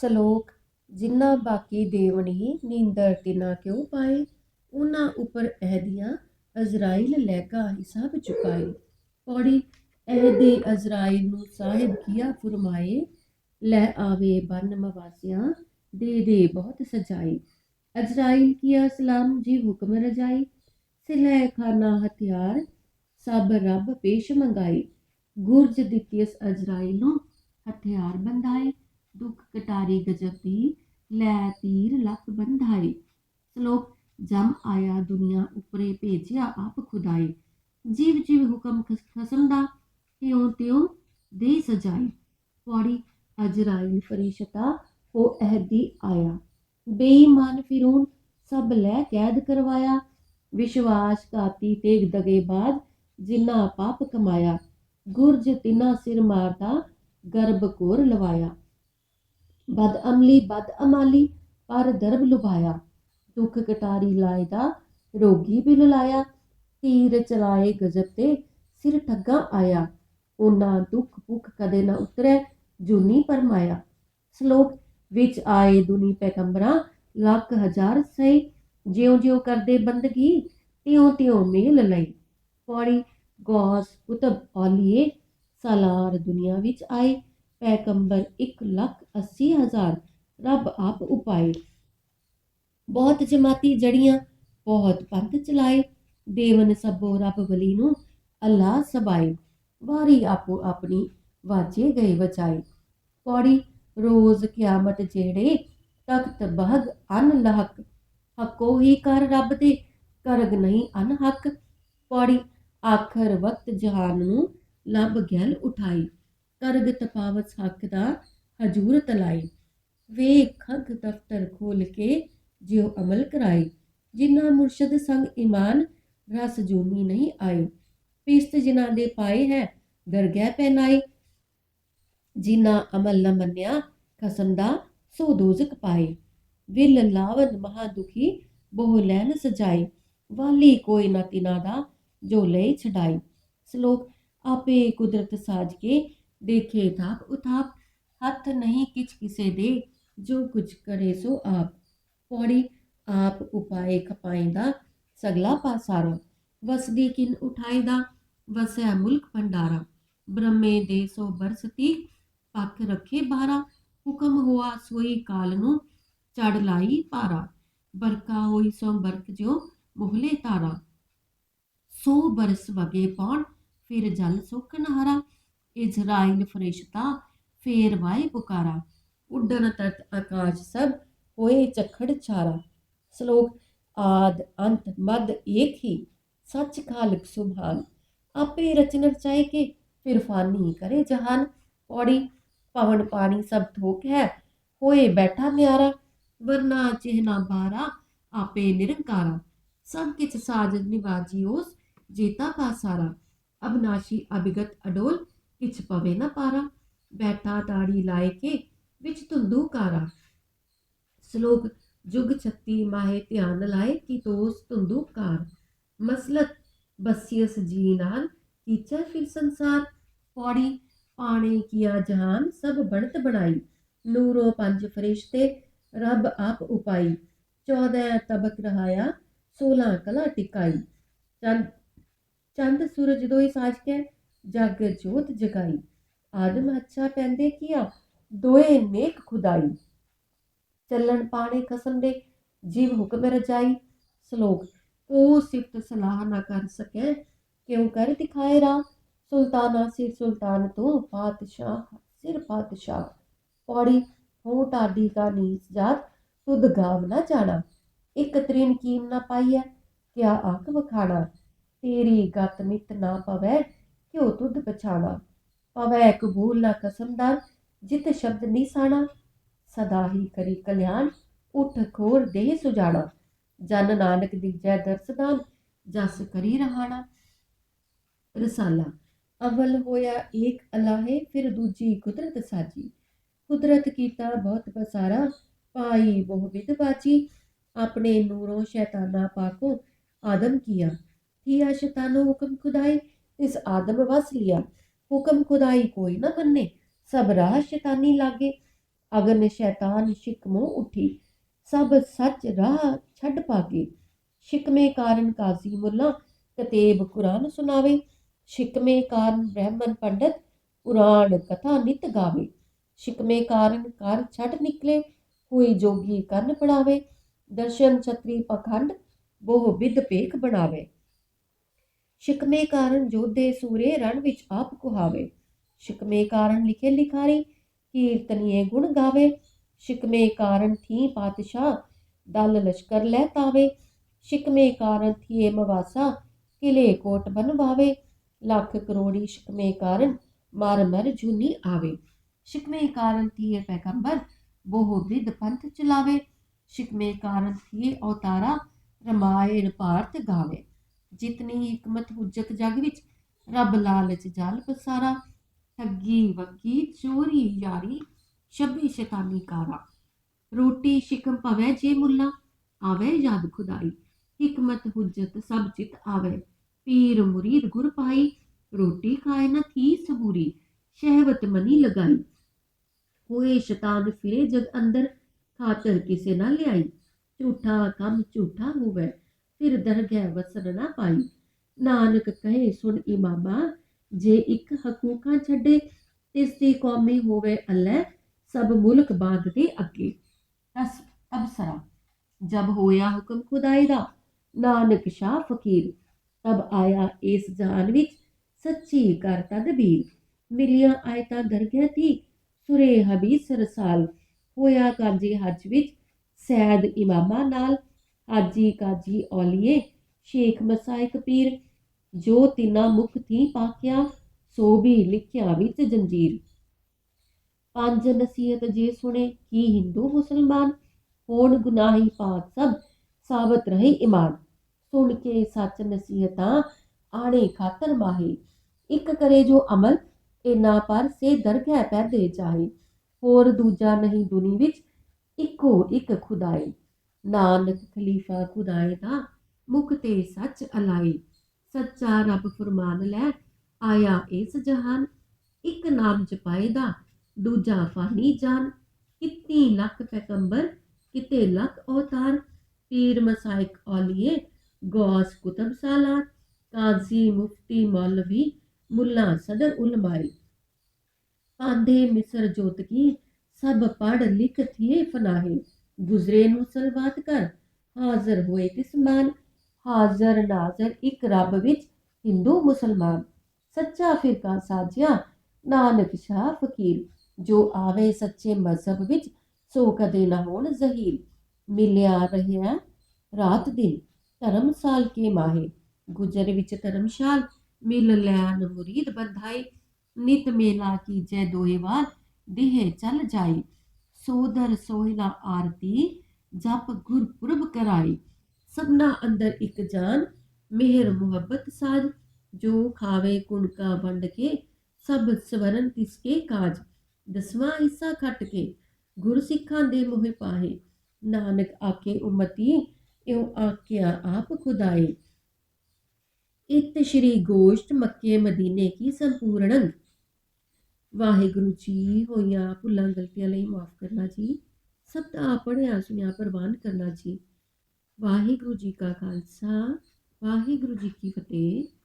ਸਲੋਕ, ਜਿੰਨਾ ਬਾਕੀ ਦੇਵਣੀ ਨੀਂਦਰ ਤਿਨਾ ਕਿਉ ਪਾਏ? ਉਹਨਾਂ ਉੱਪਰ ਅਹਦੀਆਂ ਅਜ਼ਰਾਈਲ ਲੈਗਾ ਹਿਸਾਬ ਚੁਕਾਏ। ਪੌੜੀ, ਅਹਦੀ ਅਜ਼ਰਾਈਲ ਨੂੰ ਸਾਹਿਬ ਕੀਆ ਫਰਮਾਏ? ਲੈ ਆਵੇ ਬਨ ਮਵਾਸਿਆਂ, ਦੇ ਦੇ ਬਹੁਤ ਸਜਾਈ ਅਜ਼ਰਾਈਲ ਕੀਆ ਸਲਾਮ ਜੀ ਹੁਕਮ ਰਜਾਈ ਸਿਲੈ ਖਾਨਾ ਹਥਿਆਰ, ਸਭ ਰੱਬ ਪੇਸ਼ ਮੰਗਾਈ ਗੁਰਜ ਦਿੱਤੀ ਇਸ ਅਜ਼ਰਾਈਲ ਨੂੰ ਹਥਿਆਰ ਬੰਦਾਏ ਦੁੱਖ ਕਟਾਰੀ ਗਜਬ ਦੀ, ਲੈ ਤੀਰ ਲੱਖ ਬੰਧਾਏ ਸ਼ਲੋਕ, ਜਮ ਆਇਆ ਦੁਨੀਆ ਉਪਰੇ ਭੇਜਿਆ ਆਪ ਖੁਦਾਈ। ਜੀਵ ਜੀਵ ਹੁਕਮ ਖਸ- ਖਸਮ ਦਾ ਤਿਉ ਤਿਉ ਦੇ ਸਜਾਈ। ਪੌੜੀ ਅਜਰਾਇਲ ਫਰਿਸ਼ਤਾ, ਹੋ ਅਹਦੀ ਆਇਆ। ਬੇਈਮਾਨ ਫਿਰੂਨ ਸਭ ਲੈ ਕੈਦ ਕਰਵਾਇਆ। ਵਿਸ਼ਵਾਸ ਘਾਤੀ ਤੇ ਦਗੇਬਾਜ਼ ਜਿਨ੍ਹਾਂ ਪਾਪ ਕਮਾਇਆ। ਗੁਰਜ ਤਿਨਾ ਸਿਰ ਮਾਰਦਾ ਗਰਭ ਕੋਰ ਲਵਾਇਆ। ਬਦ ਅਮਲੀ ਬਦ ਅਮਾਲੀ, ਪਰ ਦਰਬ ਲੁਭਾਇਆ। ਦੁੱਖ ਕਟਾਰੀ ਲਾਏ ਦਾ ਰੋਗੀ ਬਿਲ ਲਾਇਆ। ਤੀਰ ਚਲਾਏ ਗਜਬ ਤੇ ਸਿਰ ਠੱਗਾ ਆਇਆ। ਉਹਨਾਂ ਦੁੱਖ ਭੁੱਖ ਕਦੇ ਨਾ ਉਤਰੈ, ਜੂਨੀ ਪਰਮਾਇਆ। ਸ਼ਲੋਕ ਵਿੱਚ ਆਏ ਦੁਨੀ ਪੈਗੰਬਰਾਂ, ਲੱਖ ਹਜ਼ਾਰ ਸਹੀ। ਜਿਉਂ ਜਿਉਂ ਕਰਦੇ ਬੰਦਗੀ ਤਿਉਂ ਤਿਉਂ ਮੇਲ ਲਈ। ਪੌੜੀ, ਗੌਸ, ਕੁਤਬ, ਔਲੀਏ, ਸਾਲਾਰ ਦੁਨੀਆ ਵਿੱਚ ਆਏ। ਪੈਗੰਬਰ 1 ਲੱਖ 80 ਹਜ਼ਾਰ ਰੱਬ ਆਪ ਉਪਾਏ। ਬਹੁਤ ਜਮਾਤੀ ਜੜੀਆਂ ਬਹੁਤ ਪੰਥ ਚਲਾਏ। ਦੇਵਨ ਸਭੋ ਰੱਬ ਬਲੀ ਨੂੰ ਅੱਲਾ ਸਬਾਏ। ਵਾਰੀ ਆਪੋ ਆਪਣੀ ਵਾਜੇ ਗਏ ਬਚਾਏ ਪੌੜੀ ਰੋਜ਼ ਕਿਆਮਤ ਜਿਹੜੇ ਤਖਤ ਬਹਗ ਅਨ ਲਹਕ। ਹੱਕੋ ਹੀ ਕਰ ਰੱਬ ਦੇ, ਕਰਗ ਨਹੀਂ ਅਨ ਹਕ। ਪੌੜੀ ਆਖਰ ਵਕਤ ਜਹਾਨ ਨੂੰ ਲੱਭ ਗੈਲ ਉਠਾਈ। ਕਰਗ ਤਪਾਵਤ ਹੱਕ ਦਾ ਹਜੂਰ ਤਲਾਈ। ਵੇ ਖਗ ਦਫਤਰ ਖੋਲ ਕੇ ਜਿਉ ਅਮਲ ਕਰਾਈ। ਜਿਨ੍ਹਾਂ ਮੁਰਸ਼ਦ ਸੰਗ ਈਮਾਨ, ਰਸ ਜੂਨੀ ਨਹੀਂ ਆਏ। ਪਿਸਤ ਜਿਨ੍ਹਾਂ ਦੇ ਪਾਏ ਹੈ, ਦਰਗਹਿ ਪਹਿਨਾਈ ਜਿਨ੍ਹਾਂ ਅਮਲ ਨ ਮੰਨਿਆ, ਖਸਮ ਦਾ ਸੋ ਦੋਜ਼ਕ ਪਾਏ। ਵਿਲ ਲਾਵਨ ਮਹਾ ਦੁਖੀ, ਬਹੁ ਲੈਨ ਸਜਾਈ ਵਾਲੀ ਕੋਈ ਨਾ ਤਿਨਾ ਦਾ ਜੋ ਲੈ ਛਡਾਈ ਸ਼ਲੋਕ, ਆਪੇ ਕੁਦਰਤ ਸਾਜ ਕੇ ਦੇਖੇ ਥਾਪ ਉਥਾਪ ਹੱਥ ਨਹੀਂ ਕਿਛ ਕਿਸੇ ਦੇ ਜੋ ਕੁਝ ਕਰੇ ਸੋ ਆਪ ਪੌੜੀ ਆਪ ਉਪਾਏ ਖਪਾਇਂਦਾ ਸਗਲਾ ਪਾਸਾਰਾ ਵਸਦੀ ਕਿਨ ਉਠਾਈਦਾ ਵਸਿਆ ਮੁਲਕ ਭੰਡਾਰਾ ਬ੍ਰਹਮੇ ਦੇ ਸੋ ਬਰਸਤੀ ਪੱਖ ਰੱਖੇ ਬਾਰਾ ਹੁਕਮ ਹੋਆ ਸੋਈ ਕਾਲ ਨੂੰ ਚੜ ਲਾਈ ਪਾਰਾ ਬਰਕਾ ਹੋਈ ਸੋ ਬਰਕ ਜੋ ਮੁਹਲੇ ਤਾਰਾ ਸੋ ਬਰਸ ਵਗੇ ਪੌਣ ਫਿਰ ਜਲ ਸੁੱਕ ਨਹਾਰਾ ਇਜ਼ਰਾਈਲ ਫਰਿਸ਼ਤਾ ਫੇਰ ਵਾਏ ਪੁਕਾਰਾ ਉੱਡਣ ਤਤ ਆਕਾਸ਼ ਸਭ ਹੋਏ ਚਖੜ ਚਾਰਾ ਸ਼ਲੋਕ ਆਦ ਅੰਤ ਮਦ ਏਕ ਹੀ ਸੱਚ ਖਾਲਕ ਸੁਭਾਨ ਆਪੇ ਰਚਨ ਰਚਾਏ ਕੇ ਫਿਰ ਫਾਨੀ ਕਰੇ ਜਹਾਨ ਪੌੜੀ ਪਵਨ ਪਾਣੀ ਸਭ ਥੋਕ ਹੈ ਹੋਏ ਬੈਠਾ ਨਿਆਰਾ ਵਰਨਾ ਚਿਹਨਾ ਬਾਰਾ ਆਪੇ ਨਿਰੰਕਾਰਾ ਸਭ ਕਿਛ ਸਾਜ ਨਿਵਾਜੀ ਉਸ ਜੀਤਾ ਕਾ ਸਾਰਾ ਅਬਨਾਸ਼ੀ ਅਭਿਗਤ ਅਡੋਲ ਕਿਛ ਪਵੇ ਨਾ ਪਾਰਾ, ਬੈਠਾ ਤਾੜੀ ਲਾਏ ਕੇ ਵਿੱਚ ਧੁੰਦੂ ਕਾਰਾ। ਸ਼ਲੋਕ, ਜੁਗ ਛੱਤੀ ਮਾਹੇ ਧਿਆਨ ਲਾਏ ਕੀ ਤੋਸ ਧੁੰਦੂ ਕਾਰ। ਮਸਲਤ ਬਸੀਸ ਜੀ ਕੀਚਾ ਫਿਰ ਸੰਸਾਰ। ਪੌੜੀ, ਪਾਣੀ ਕੀਆ ਜਹਾਨ ਸਭ ਬਣਤ ਬਣਾਈ। ਨੂਰੋ ਪੰਜ ਫਰਿਸ਼ਤੇ, ਰੱਬ ਆਪ ਉਪਾਈ। 14 ਤਬਕ ਰਹਾਇਆ 16 ਕਲਾ ਟਿਕਾਈ। ਚੰਦ ਚੰਦ ਸੂਰਜ ਦੋਈ ਸਾਜ ਕੇ ਜਗ ਜੋਤ ਜਗਾਈ। ਆਦਮ ਅੱਛਾ ਪੈਂਦੇ ਕੀਆ? ਦੋਏ ਨੇਕ ਖੁਦਾਈ। ਚੱਲਣ ਪਾਣੇ ਕਸਮ ਦੇ, ਜੀਵ ਹੁਕਮ ਰਜਾਈ। ਸ਼ਲੋਕ ਉਹ ਸਿਫਤ ਸਲਾਹ ਨਾ ਕਰ ਸਕੇ, ਕਿਉਂ ਕਰ ਦਿਖਾਏ ਰਾ ਸੁਲਤਾਨਾ ਸਿਰ ਸੁਲਤਾਨ ਤੋਂ ਪਾਤਸ਼ਾਹ ਸਿਰ ਪਾਤਸ਼ਾਹ ਪੌੜੀ, ਹੋ ਟਾਡੀ ਕਾ ਨੀਸ ਜਾਤ, ਤੁਧ ਗਾਵ ਨਾ ਜਾਣਾ। ਇੱਕ ਤ੍ਰਿਨ ਕੀਮ ਨਾ ਪਾਈਐ, ਕਿਆ ਆਖ ਵਖਾਣਾ? ਤੇਰੀ ਗਤ ਮਿਤ ਨਾ ਪਵੈ ਘਿਓ ਦੁੱਧ ਪਛਾਵਾ ਪਵੈ ਕਬੂਲ ਨਾ ਕਸਮਦਾਰ ਜਿਤ ਸ਼ਬਦ ਨਿਸਾਣਾ ਸਦਾ ਹੀ ਕਰੀ ਕਲਿਆਣ, ਉਠ ਖੋਰ ਦੇ ਸੁਜਾਣਾ। ਜਨ ਨਾਨਕ ਦੀ ਜੈ ਦਰਸਦਾਨ, ਜਸ ਕਰੀ ਰਹਾਣਾ। ਰਸਾਲਾ, ਅਵਲ ਹੋਇਆ ਏਕ ਅਲਾਹੇ, ਫਿਰ ਦੂਜੀ ਕੁਦਰਤ ਸਾਜੀ। ਕੁਦਰਤ ਕੀਤਾ ਬਹੁਤ ਬਸਾਰਾ ਪਾਈ ਬਹੁ ਵਿਦ ਬਾਜੀ। ਆਪਣੇ ਨੂਰੋਂ ਸ਼ੈਤਾਨਾ ਪਾਕੋ ਆਦਮ ਕੀਆ। ਥੀਆ ਸ਼ੈਤਾਨੋ ਹੁਕਮ ਖੁਦਾਏ इस आदम वस लिया हुक्म खुदाई कोई न मन्ने सब राह शैतानी लागे ਅਗਨ ਸ਼ੈਤਾਨ ਸ਼ਿਕਮੋ ਉਠੀ ਸਭ ਸੱਚ ਰਾਹ ਛੱਡ ਭਾਗੇ ਸ਼ਿਕਮੇ ਕਾਰਨ ਕਾਜ਼ੀ ਮੁੱਲਾ ਕਤੇਬ ਕੁਰਾਨ ਸੁਣਾਵੇ ਸ਼ਿਕਮੇ ਕਾਰਨ ਬ੍ਰਾਹਮਣ ਪੰਡਤ ਪੁਰਾਣ ਕਥਾ ਨਿਤ ਗਾਵੇ ਸ਼ਿਕਮੇ ਕਾਰਨ ਘਰ ਛੱਡ ਨਿਕਲੇ ਹੋਈ ਜੋਗੀ ਕੰਨ ਪੜਾਵੇ ਦਰਸ਼ਨ ਛਤਰੀ ਪਖੰਡ ਬਹੁ ਵਿਦ ਭੇਖ ਬਣਾਵੇ ਸ਼ਿਕਮੇ ਕਾਰਨ ਜੋਧੇ ਸੂਰੇ ਰਣ ਵਿੱਚ ਆਪ ਕੁਹਾਵੇ। ਸ਼ਿਕਮੇ ਕਾਰਨ ਲਿਖੇ ਲਿਖਾਰੀ, ਕੀਰਤਨੀਏ ਗੁਣ ਗਾਵੇ। ਸ਼ਿਕਮੇ ਕਾਰਨ ਥੀ ਪਾਤਸ਼ਾਹ, ਦਲ ਲਸ਼ਕਰ ਲੈ ਤਾਵੇ। ਸ਼ਿਕਮੇ ਕਾਰਨ ਥੀਏ ਮਵਾਸਾ, ਕਿਲੇ ਕੋਟ ਬਨਵਾਵੇ। ਲੱਖ ਕਰੋੜੀ ਸ਼ਿਕਮੇ ਕਾਰਨ ਮਰ ਮਰ ਜੂਨੀ ਆਵੇ। ਸ਼ਿਕਮੇ ਕਾਰਨ ਥੀਏ ਪੈਗੰਬਰ, ਬਹੁ ਵਿਦ ਪੰਥ ਚਲਾਵੇ। ਸ਼ਿਕਮੇ ਕਾਰਨ ਥੀਏ ਔਤਾਰਾ ਰਮਾਇਣ ਭਾਰਤ ਗਾਵੇ। ਜਿਤਨੀ ਹਕਮਤ ਹੁਜਤ ਜਗ ਵਿੱਚ ਰੱਬ ਲਾਲਚ ਜਾਲ ਪਸਾਰਾ, ਠੱਗੀ ਵਕੀ ਚੋਰੀ ਯਾਰੀ ਸ਼ਬੀ ਸ਼ੈਤਾਨੀ ਕਾਰਾ। ਰੋਟੀ ਸ਼ਿਕਮ ਭਵੈ ਜੇ ਮੁੱਲਾ, ਆਵੇ ਯਾਦ ਖੁਦਾਈ। ਹਕਮਤ ਹੁਜਤ ਸਭ ਜਿਤ ਆਵੇ, ਪੀਰ ਮੁਰੀਦ ਗੁਰ ਪਾਈ। ਰੋਟੀ ਖਾਏ ਨਾ ਥੀ ਸਬੂਰੀ, ਸ਼ਹਿਵਤ ਮਨੀ ਲਗਾਈ। ਹੋਏ ਸ਼ੈਤਾਨ ਫਿਰੇ ਜਗ ਅੰਦਰ, ਖਾਤਰ ਕਿਸੇ ਨਾ ਲਿਆਈ। ਝੂਠਾ ਕੰਮ ਝੂਠਾ ਹੋਵੇ ਫਿਰ ਦਰਗਹਿ ਵਸਣ ਨਾ ਪਾਈ। ਨਾਨਕ ਕਹੇ, ਸੁਣ ਇਮਾਮਾ ਜੇ ਇੱਕ ਹਕੂਕਾਂ ਛੱਡੇ ਤਿਸ ਦੀ ਕੌਮੀ ਹੋਵੇ ਅੱਲੇ, ਸਭ ਮੁਲਕ ਬਾਗ ਦੇ ਅੱਗੇ। ਤਸ ਅਬਸਰਾ, ਜਬ ਹੋਇਆ ਹੁਕਮ ਖੁਦਾਈ ਦਾ, ਨਾਨਕ ਸ਼ਾਹ ਫਕੀਰ, ਤਬ ਆਇਆ ਇਸ ਜਾਨ ਵਿੱਚ, ਸੱਚੀ ਕਰ ਤਦਬੀਰ ਮਿਲਿਆ ਆਇਤਾ ਦਰਗਹਿ ਤੀ ਸੁਰੇ ਹਬੀਸ ਰਸਾਲ, ਹੋਇਆ ਕਾਜੀ ਹਜ ਵਿੱਚ, ਸੈਦ ਇਮਾਮਾ ਨਾਲ ਹਾਜੀ ਕਾਜੀ ਔਲੀਏ, ਸ਼ੇਖ ਮਸਾਇਕ ਪੀਰ ਜੋ ਤਿਨਾ ਮੁਖ ਥੀ ਪਾਕਿਆ, ਸੋ ਵੀ ਲਿਖਿਆ ਵਿੱਚ ਜੰਜੀਰ। ਪੰਜ ਨਸੀਹਤ ਜੇ ਸੁਣੇ, ਕੀ ਹਿੰਦੂ ਮੁਸਲਮਾਨ? ਹੋਣ ਗੁਨਾਹੀ ਪਾਕ ਸਭ, ਸਾਬਤ ਰਹੇ ਇਮਾਨ? ਸੁਣ ਕੇ ਸੱਚ ਨਸੀਹਤਾਂ ਆਣੇ ਖਾਤਰ ਮਾਹੀ। ਇੱਕ ਕਰੇ ਜੋ ਅਮਲ ਇਨਾ ਪਰ ਸੇ ਦਰਗਹਿ ਪੈਦੇ ਜਾਏ ਹੋਰ ਦੂਜਾ ਨਹੀਂ ਦੁਨੀ ਵਿੱਚ, ਇੱਕੋ ਇੱਕ ਖੁਦਾਈ ਨਾਨਕ ਖਲੀਫਾ ਖੁਦਾਏ ਦਾ ਮੁਖ ਤੇ ਸੱਚ ਅਲਾਈ। ਸੱਚਾ ਰੱਬ ਫਰਮਾਨ ਲੈ, ਆਇਆ ਇਸ ਜਹਾਨ। ਇੱਕ ਨਾਮ ਜਪਾਏ ਦਾ, ਦੂਜਾ ਫਾਨੀ ਜਾਨ। ਕਿਤਨੀ ਲੱਖ ਪੈਗੰਬਰ, ਕਿਤੇ ਲੱਖ ਅਵਤਾਰ ਪੀਰ ਮਸਾਇਕ ਔਲੀਏ, ਗੌਸ ਕੁਤਬ ਸਾਲਾ ਕਾਜ਼ੀ ਮੁਫਤੀ ਮੌਲਵੀ, ਮੁੱਲਾ ਸਦਰ ਉਲਮਾਈ। ਪਾਂਦੇ ਮਿਸਰ ਜੋਤ ਕੀ ਸਭ ਪੜ ਲਿਖ ਥੀਏ ਫਨਾਹੇ। ਗੁਜ਼ਰੇ ਨੂੰ ਸਲਵਾਤ ਕਰ। ਹਾਜ਼ਰ ਹੋਏ ਤਿਸਮਾਨ ਹਾਜ਼ਰ ਨਾਜ਼ਰ ਇੱਕ ਰੱਬ ਵਿੱਚ ਹਿੰਦੂ ਮੁਸਲਮਾਨ। ਸੱਚਾ ਫਿਰਕਾ ਸਾਜਿਆ। ਨਾਨਕ ਸ਼ਾਹ ਫਕੀਰ, ਜੋ ਆਵੇ ਸੱਚੇ ਮਜ਼ਹਬ ਵਿੱਚ, ਸੋ ਕਦੇ ਨਾ ਹੋਣ ਜ਼ਹੀਰ। ਮਿਲਿਆ ਰਹਿਆ ਰਾਤ ਦਿਨ ਧਰਮਸਾਲ ਕੇ ਮਾਹੇ। ਗੁਜਰ ਵਿੱਚ ਧਰਮਸ਼ਾਲ, ਮਿਲ ਲੈਣ ਮੁਰੀਦ ਬੰਧਾਈ ਨਿਤ ਮੇਲਾ ਕੀਜੈ ਦੋਇਵਾਰ ਦੇਹ ਚਲ ਜਾਈ ਸੋਦਰ ਸੋਹਿਲਾ ਆਰਤੀ ਜਪ ਗੁਰਪੁਰਬ ਕਰਾਈ। ਸਭਨਾ ਅੰਦਰ ਇੱਕ ਜਾਨ, ਮਿਹਰ ਮੁਹੱਬਤ ਸਾਜ। ਜੋ ਖਾਵੇ ਕੁਣਕਾ ਵੰਡ ਕੇ, ਸਭ ਸਵਰਨ ਤਿਸਕੇ ਕਾਜ। ਦਸਵਾਂ ਹਿੱਸਾ ਖੱਟ ਕੇ, ਗੁਰ ਸਿੱਖਾਂ ਦੇ ਮੋਹਿ ਪਾਹੇ। ਨਾਨਕ ਆਕੇ ਉਮਤੀ ਇਉ ਆਕਿਆ ਆਪ ਖੁਦਾਏ। ਇਤ ਸ਼੍ਰੀ ਗੋਸ਼ਟ ਮੱਕੇ ਮਦੀਨੇ ਕੀ ਸੰਪੂਰਣ ਵਾਹਿਗੁਰੂ ਜੀ ਹੋਈਆਂ ਭੁੱਲਾਂ ਗਲਤੀਆਂ ਲਈ ਮਾਫ ਕਰਨਾ ਜੀ। ਸਭ ਦਾ ਪੜਿਆ ਸੁਣਿਆ ਪ੍ਰਵਾਨ ਕਰਨਾ ਜੀ। ਵਾਹਿਗੁਰੂ ਜੀ ਕਾ ਖਾਲਸਾ, ਵਾਹਿਗੁਰੂ ਜੀ ਕੀ ਫਤਿਹ।